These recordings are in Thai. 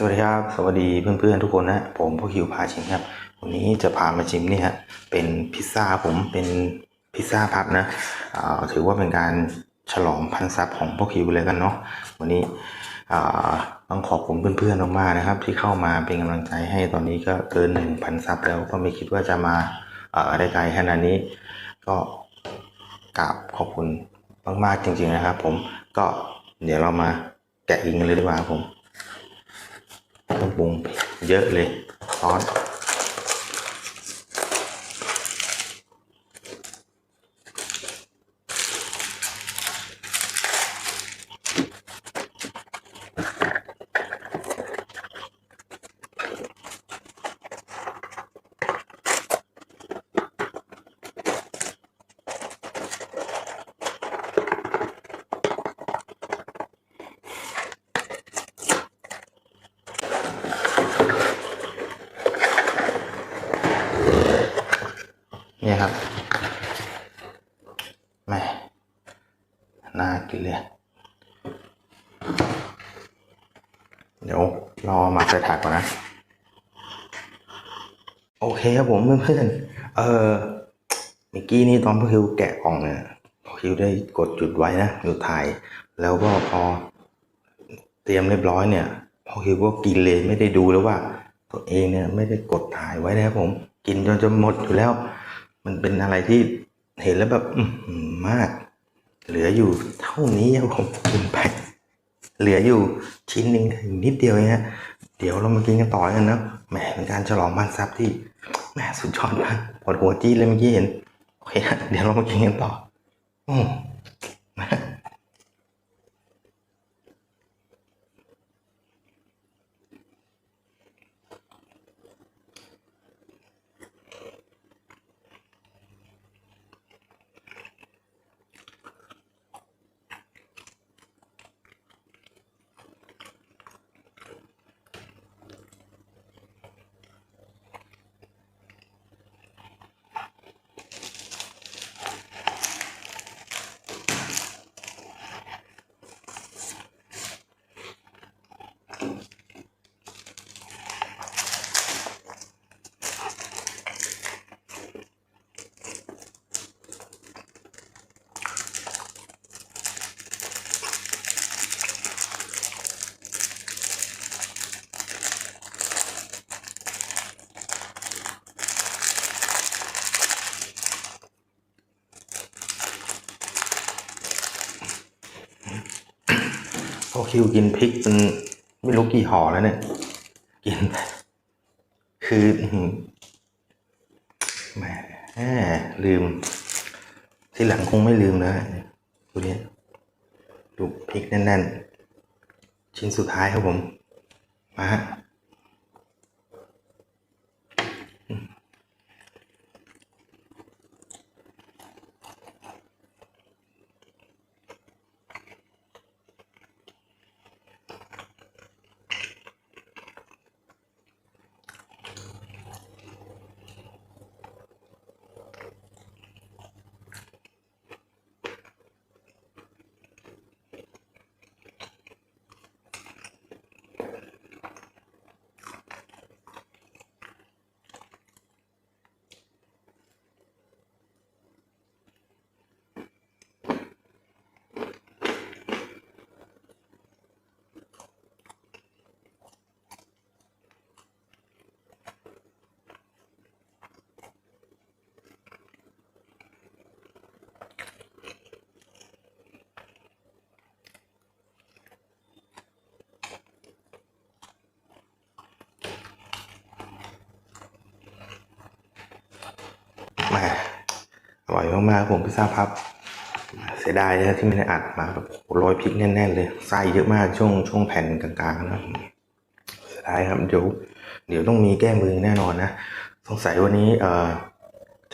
สวัสดีครับ สวัสดีเพื่อนๆทุกคนนะผมพ่อคิวพาชิมครับ วันนี้จะพามาชิมนี่ฮะเป็นพิซซ่าผมเป็นพิซซ่าพับนะถือว่าเป็นการฉลองพันซับของพ่อคิวเลยกันเนาะวันนี้ต้องขอบคุณเพื่อนๆมากๆนะครับ ที่เข้ามาเป็นกำลังใจให้ตอนนี้ก็เกินหนึ่งพันซับแล้วก็ไม่คิดว่าจะมาได้ไกลขนาดนี้ ก็กราบขอบคุณมากๆจริง ๆนะครับ ผมก็เดี๋ยวเรามาแกะกินกันเลยดีกว่าผม ต้องปรุงเยอะเลยซอส นี่ยครับแม่น่ากินเลย เดี๋ยวรอมาใส่ถาดก่อนนะ โอเคครับผมเพื่อนๆเออเมื่อกี้นี่ตอนพ่อคิวแกะกล่องเนี่ยพ่อคิวได้กดจุดไว้นะหยุดถ่าย แล้วก็พอเตรียมเรียบร้อยเนี่ยพ่อคิวก็กินเลยไม่ได้ดูแล้วว่า ตัวเองเนี่ยไม่ได้กดถ่ายไว้นะครับผม กินจนจะหมดอยู่แล้ว มันเป็นอะไรที่เห็นแล้วแบบมาก เหลืออยู่เท่านี้ครับผมกินไป เหลืออยู่ชิ้นหนึ่งนิดเดียวเองฮะเดี๋ยวเรามากินกันต่อกันนะแหมเป็นการฉลองบ้านซับที่แหมสุดยอดมากปวดหัวจี้เลยเมื่อกี้เห็นโอเคเดี๋ยวเรามากินกันต่ออืม อคิวกินพริกมันไม่รู้กี่ห่อแล้วเนี่ย กิน คืออื้อหือแหมลืม ที่หลังคงไม่ลืมนะดูนี้ดูพริกแน่นๆ ชิ้นสุดท้ายครับผม มาฮะ มาอร่อยมากๆครับผมพิซซ่าพับ เสียดายนะที่ไม่ได้อัดมาแบบโอ้โหโรยพริกแน่นๆเลยไส้เยอะมากช่วงช่วงแผ่นกลางๆนะเสียดายครับเดี๋ยวเดี๋ยวต้องมีแก้มือแน่นอนนะสงสัยวันนี้เอ่อ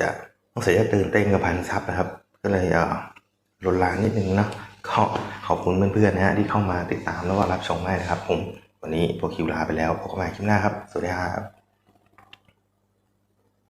จะสงสัยจะตื่นเต้นกับพันซับนะครับ ก็เลยเอ่อลนลานนิดนึงนะก็ขอบคุณเพื่อนๆนะฮะที่เข้ามาติดตามแล้วก็รับชมให้นะครับ ผมวันนี้พวกคิวลาไปแล้วพบกันใหม่คลิปหน้าครับ สวัสดีครับ